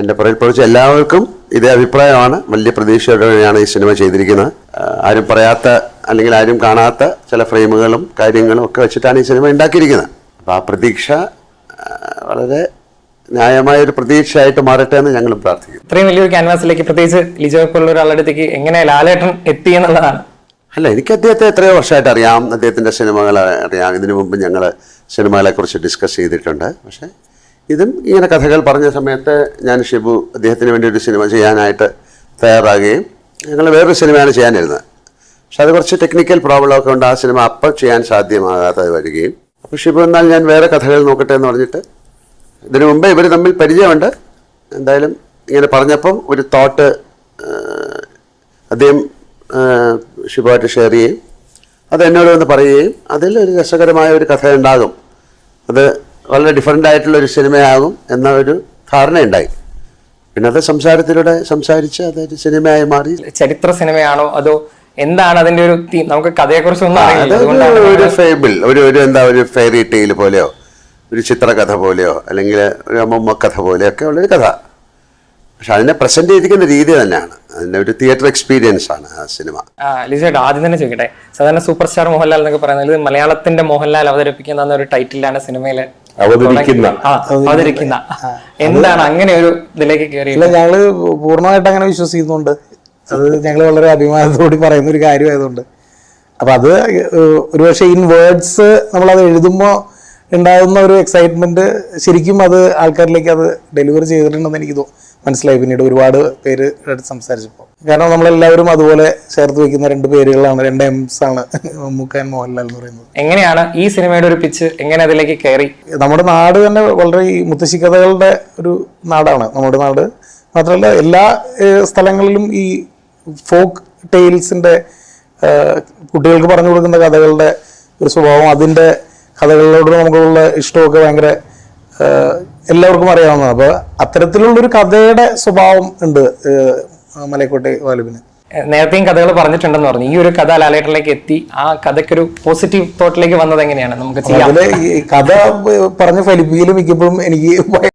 എന്റെ പുറകിൽ പ്രവർത്തിച്ച എല്ലാവർക്കും ഇതേ അഭിപ്രായമാണ്. വലിയ പ്രതീക്ഷയോടെയാണ് ഈ സിനിമ ചെയ്തിരിക്കുന്നത്. ആരും പറയാത്ത അല്ലെങ്കിൽ ആരും കാണാത്ത ചില ഫ്രെയിമുകളും കാര്യങ്ങളും ഒക്കെ വെച്ചിട്ടാണ് ഈ സിനിമ ഉണ്ടാക്കിയിരിക്കുന്നത്. അപ്പോൾ ആ പ്രതീക്ഷ വളരെ ന്യായമായ ഒരു പ്രതീക്ഷയായിട്ട് മാറട്ടെ എന്ന് ഞങ്ങളും പ്രാർത്ഥിക്കുന്നു. ഇത്രയും വലിയൊരു ക്യാൻവാസിലേക്ക് പ്രത്യേകിച്ച് ലിജോ പോലുള്ള ഒരാളുടെ അടുത്തേക്ക് എങ്ങനെ ലാലേട്ടൻ എത്തി എന്നുള്ളതാണ്. അല്ല എനിക്ക് അദ്ദേഹത്തെ എത്രയോ വർഷമായിട്ട് അറിയാം. അദ്ദേഹത്തിന്റെ സിനിമകൾ അറിയാം. ഇതിനു മുമ്പ് ഞങ്ങൾ സിനിമകളെക്കുറിച്ച് ഡിസ്കസ് ചെയ്തിട്ടുണ്ട്. പക്ഷേ ഇതും ഇങ്ങനെ കഥകൾ പറഞ്ഞ സമയത്ത് ഞാൻ ഷിബു അദ്ദേഹത്തിന് വേണ്ടി ഒരു സിനിമ ചെയ്യാനായിട്ട് തയ്യാറാകുകയും ഞങ്ങൾ വേറൊരു സിനിമയാണ് ചെയ്യാനിരുന്നത്. പക്ഷെ അത് കുറച്ച് ടെക്നിക്കൽ പ്രോബ്ലം ഒക്കെ ഉണ്ട് ആ സിനിമ അപ്പം ചെയ്യാൻ സാധ്യമാകാതെ വരികയും. അപ്പോൾ ഷിബു എന്നാൽ ഞാൻ വേറെ കഥകൾ നോക്കട്ടെ എന്ന് പറഞ്ഞിട്ട് ഇതിനു മുമ്പ് ഇവർ തമ്മിൽ പരിചയമുണ്ട്. എന്തായാലും ഇങ്ങനെ പറഞ്ഞപ്പം ഒരു തോട്ട് അദ്ദേഹം ഷിബുമായിട്ട് ഷെയർ ചെയ്യും അത് എന്നോട് വന്ന് പറയുകയും അതിൽ ഒരു രസകരമായ ഒരു കഥ ഉണ്ടാകും അത് വളരെ ഡിഫറെന്റ് ആയിട്ടുള്ള ഒരു സിനിമയാകും എന്ന ഒരു ധാരണയുണ്ടായി. പിന്നെ അത് സംസാരത്തിലൂടെ സംസാരിച്ച് അതൊരു സിനിമയായി മാറി. ചരിത്ര സിനിമയാണോ? അതോ എന്താണ് അതിന്റെ ഒരു തീം നമുക്ക് കഥയെക്കുറിച്ച് ഒന്നും ഒരു ഫേബിൾ ഒരു ഒരു എന്താ ഒരു ഫെയറി ടെയിൽ പോലെയോ ഒരു ചിത്രകഥ പോലെയോ അല്ലെങ്കിൽ ഒരു അമ്മമ്മ കഥ പോലെയൊക്കെ ഉള്ളൊരു കഥ. പക്ഷെ അതിനെ പ്രസന്റ് ചെയ്തിരിക്കുന്ന രീതി തന്നെയാണ്. അതിന്റെ ഒരു തിയേറ്റർ എക്സ്പീരിയൻസ് ആണ് ആ സിനിമ. ആ, ലിജോട്ട് ആദ്യം തന്നെ ചോദിക്കട്ടെ. സാധാരണ സൂപ്പർ സ്റ്റാർ മോഹൻലാൽ എന്നൊക്കെ പറയുന്നത് മലയാളത്തിന്റെ മോഹൻലാൽ അവതരിപ്പിക്കുന്ന ഒരു ടൈറ്റിലാണ് സിനിമയിൽ അവതരിക്കുന്ന. അവതരിക്കുന്ന. എന്താണ് അങ്ങനെ ഒരു ഇതിലേക്ക് കയറി ഇല്ല ഞങ്ങൾ പൂർണമായിട്ട് അങ്ങനെ വിശ്വസിക്കുന്നുണ്ട്. അത് ഞങ്ങൾ വളരെ അഭിമാനത്തോടെ പറയുന്ന ഒരു കാര്യമായതുകൊണ്ട്. അപ്പൊ അത് ഒരുപക്ഷെ ഇൻ വേർഡ്സ് നമ്മൾ അത് എഴുതുമ്പോൾ ഉണ്ടാകുന്ന ഒരു എക്സൈറ്റ്മെന്റ് ശരിക്കും അത് ആൾക്കാരിലേക്ക് അത് ഡെലിവർ ചെയ്തിട്ടുണ്ടെന്ന് എനിക്ക് തോ- മനസ്സിലായി. പിന്നീട് ഒരുപാട് പേര് സംസാരിച്ചപ്പോൾ. കാരണം നമ്മളെല്ലാവരും അതുപോലെ ചേർത്ത് വെക്കുന്ന രണ്ട് പേരുകളാണ് രണ്ട് എംസ് ആണ് മമ്മൂക്ക മോഹൻലാൽ എന്ന് പറയുന്നത്. എങ്ങനെയാണ് ഈ സിനിമയുടെ ഒരു പിച്ച് എങ്ങനെ അതിലേക്ക് കയറി? നമ്മുടെ നാട് തന്നെ വളരെ ഈ മുത്തശ്ശി കഥകളുടെ ഒരു നാടാണ്. നമ്മുടെ നാട് മാത്രമല്ല എല്ലാ സ്ഥലങ്ങളിലും ഈ ഫോക്ക് ടെയിൽസിന്റെ കുട്ടികൾക്ക് പറഞ്ഞു കൊടുക്കുന്ന കഥകളുടെ ഒരു സ്വഭാവം അതിന്റെ കഥകളിലോട് നമുക്കുള്ള ഇഷ്ടമൊക്കെ ഭയങ്കര എല്ലാവർക്കും അറിയാവുന്നതാണ് അപ്പോൾ അത്തരത്തിലുള്ളൊരു കഥയുടെ സ്വഭാവം ഉണ്ട് മലയക്കോട്ടെ വാലുവിന്. നേരത്തെയും കഥകൾ പറഞ്ഞിട്ടുണ്ടെന്ന് പറഞ്ഞു. ഈ ഒരു കഥ ലാലേട്ടനിലേക്ക് എത്തി ആ കഥയ്ക്കൊരു പോസിറ്റീവ് തോട്ടിലേക്ക് വന്നത് എങ്ങനെയാണ്? നമുക്ക് ചെയ്യാം. കഥ പറഞ്ഞ് ഫലിപ്പിക്കലും മിക്കപ്പോഴും എനിക്ക്